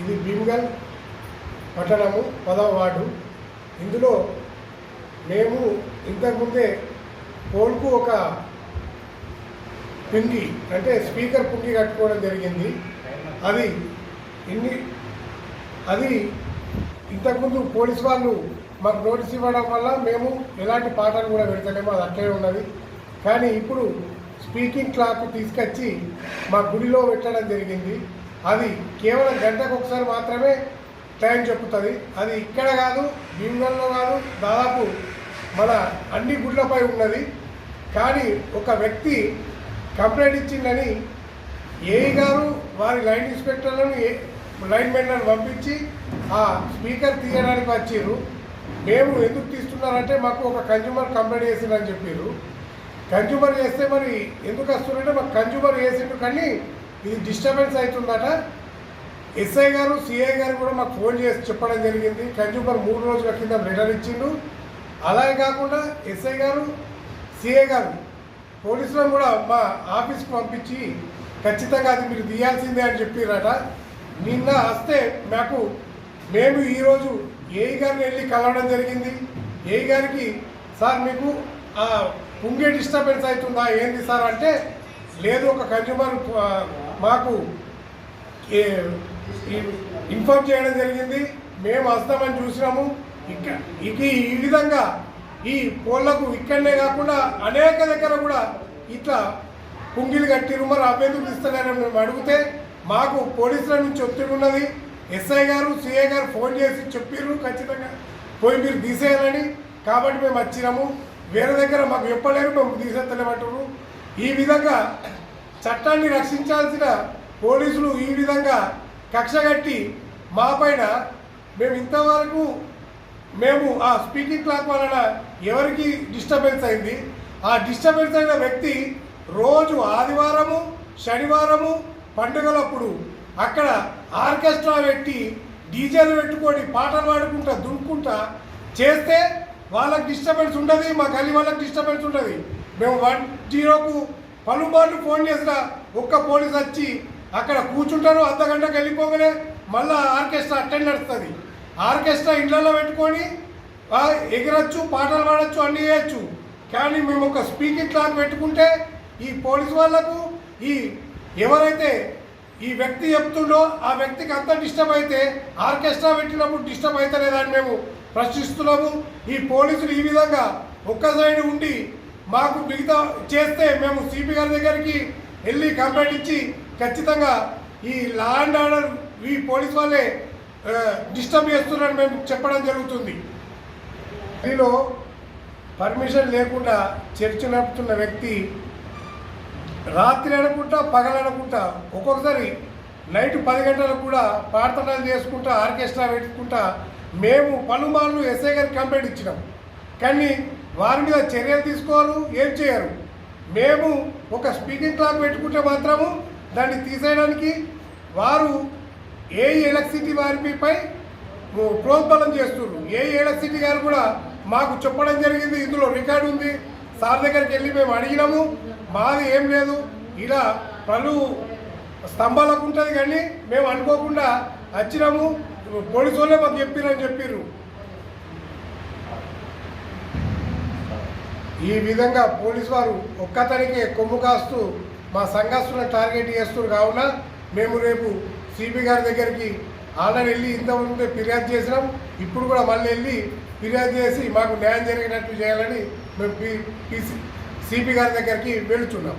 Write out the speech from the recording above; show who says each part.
Speaker 1: ఇది భీమ్గల్ పట్టణము పదవ వార్డు. ఇందులో మేము ఇంతకుముందే పోల్కు ఒక పిండి అంటే స్పీకర్ పుంగి కట్టుకోవడం జరిగింది. అది ఇన్ని అది ఇంతకుముందు పోలీస్ వాళ్ళు మాకు నోటీస్ ఇవ్వడం వల్ల మేము ఎలాంటి పాటలు కూడా పెడతలేము అది అట్లే ఉన్నది. కానీ ఇప్పుడు స్పీకింగ్ క్లాక్ తీసుకొచ్చి మా గుడిలో పెట్టడం జరిగింది. అది కేవలం గంటకు ఒకసారి మాత్రమే టైం చెప్పుతుంది. అది ఇక్కడ కాదు భీమగల్లో కాదు దాదాపు మన అన్ని గుడ్లపై ఉన్నది. కానీ ఒక వ్యక్తి కంప్లైంట్ ఇచ్చిందని ఏఈ గారు వారి లైన్ ఇన్స్పెక్టర్లను లైన్ మెన్లను పంపించి ఆ స్పీకర్ తీయడానికి వచ్చిర్రు. మేము ఎందుకు తీస్తున్నారంటే మాకు ఒక కన్జ్యూమర్ కంప్లైంట్ చేసిందని చెప్పారు కన్జ్యూమర్ చేస్తే మరి ఎందుకు వస్తున్నారంటే మాకు కన్జ్యూమర్ చేసిండు కానీ ఇది డిస్టర్బెన్స్ అవుతుందట. ఎస్ఐ గారు సిఐ గారు కూడా మాకు ఫోన్ చేసి చెప్పడం జరిగింది. కన్జ్యూమర్ మూడు రోజుల కింద లెటర్ ఇచ్చిండు. అలాగే కాకుండా ఎస్ఐ గారు సిఐ గారు పోలీసులను కూడా మా ఆఫీస్కి పంపించి ఖచ్చితంగా అది మీరు తీయాల్సిందే అని చెప్పిరట నిన్న వస్తే మాకు మేము ఈరోజు ఏఈ గారిని వెళ్ళి కలవడం జరిగింది. ఏఈ గారికి సార్ మీకు ఆ పుంగే డిస్టర్బెన్స్ అవుతుందా? ఏంది సార్? అంటే లేదు ఒక కన్జ్యూమర్ మాకు ఇన్ఫార్మ్ చేయడం జరిగింది. మేము వస్తామని చూసినాము. ఇక ఇది ఈ విధంగా ఈ కోళ్ళకు ఇక్కడనే కాకుండా అనేక దగ్గర కూడా ఇట్లా కుంగిలు కట్టిరు మరి అభ్యర్థులు ఇస్తున్నారని మేము అడిగితే మాకు పోలీసుల నుంచి ఒత్తిడి ఉన్నది. ఎస్ఐ గారు సిఐ గారు ఫోన్ చేసి చెప్పిర్రు ఖచ్చితంగా పోయి మీరు తీసేయాలని. కాబట్టి మేము వచ్చినాము. వేరే దగ్గర మాకు చెప్పలేరు మేము తీసేస్తలేమంటారు ఈ విధంగా చట్టాన్ని రక్షించాల్సిన పోలీసులు ఈ విధంగా కక్ష కట్టి మా పైన మేము ఇంతవరకు మేము ఆ స్పీకింగ్ క్లాక్ వలన ఎవరికి డిస్టర్బెన్స్ అయింది? ఆ డిస్టర్బెన్స్ అయిన వ్యక్తి రోజు ఆదివారము శనివారము పండుగలప్పుడు అక్కడ ఆర్కెస్ట్రా పెట్టి డీజేలు పెట్టుకొని పాటలు పాడుకుంటా దునుకుంటా చేస్తే వాళ్ళకి డిస్టర్బెన్స్ ఉండదు మా గల్లీ వాళ్ళకి డిస్టర్బెన్స్ ఉండదు. మేము వన్ జీరోకు పలుమార్లు ఫోన్ చేసిన ఒక్క పోలీస్ వచ్చి అక్కడ కూర్చుంటారు అర్ధగంటకు వెళ్ళిపోగానే మళ్ళీ ఆర్కెస్ట్రా అటెండ్ నడుస్తుంది. ఆర్కెస్ట్రా ఇళ్ళలో పెట్టుకొని ఎగరచ్చు పాటలు పాడచ్చు అన్నీ చేయొచ్చు. కానీ మేము ఒక స్పీకింగ్ క్లాక్ పెట్టుకుంటే ఈ పోలీస్ వాళ్ళకు ఈ ఎవరైతే ఈ వ్యక్తి చెప్తుండో ఆ వ్యక్తికి అంత డిస్టర్బ్ అయితే ఆర్కెస్ట్రా పెట్టినప్పుడు డిస్టర్బ్ అవుతలేదని మేము ప్రశ్నిస్తున్నాము. ఈ పోలీసులు ఈ విధంగా ఒక్క సైడ్ ఉండి మాకు మిగతా చేస్తే మేము సిపి గారి దగ్గరికి వెళ్ళి కంప్లైంట్ ఇచ్చి ఖచ్చితంగా ఈ లా అండ్ ఆర్డర్ ఈ పోలీస్ వాళ్ళే డిస్టర్బ్ చేస్తున్నారని మేము చెప్పడం జరుగుతుంది. దీనిలో పర్మిషన్ లేకుండా చర్చ నడుపుతున్న వ్యక్తి రాత్రి అనుకుంటా పగలనుకుంటా ఒక్కొక్కసారి నైట్ పది గంటలకు కూడా ప్రార్థనలు చేసుకుంటా ఆర్కెస్ట్రా పెట్టుకుంటా మేము పలుమార్లు ఎస్ఐ గారికి కంప్లైంట్ ఇచ్చినాం. కానీ వారి మీద చర్యలు తీసుకోరు ఏం చేయరు. మేము ఒక స్పీకింగ్ క్లాక్ పెట్టుకుంటే మాత్రము దాన్ని తీసేయడానికి వారు ఏ ఎలక్ట్రిసిటీ వారిపై ప్రోద్బలం చేస్తున్నారు. ఏ ఎలక్ట్రిసిటీ గారు కూడా మాకు చెప్పడం జరిగింది. ఇందులో రికార్డు ఉంది. సార్ దగ్గరికి వెళ్ళి మేము అడిగినాము. మాది ఏం లేదు. ఇలా పలు స్తంభాలకు ఉంటుంది కానీ మేము అనుకోకుండా వచ్చినాము. పోలీసు వాళ్ళే మాకు చెప్పిరని చెప్పిర్రు. ఈ విధంగా పోలీసు వారు ఒక్కతనికే కొమ్ము కాస్తూ మా సంఘస్తులను టార్గెట్ చేస్తున్నారు కావున మేము రేపు సిపి గారి దగ్గరికి ఆల్రెడీ వెళ్ళి ఇంతకుముందే ఫిర్యాదు చేసినాం. ఇప్పుడు కూడా మళ్ళీ వెళ్ళి ఫిర్యాదు చేసి మాకు న్యాయం జరిగినట్టు చేయాలని మేము పి సిపి గారి దగ్గరికి వెళుతున్నాం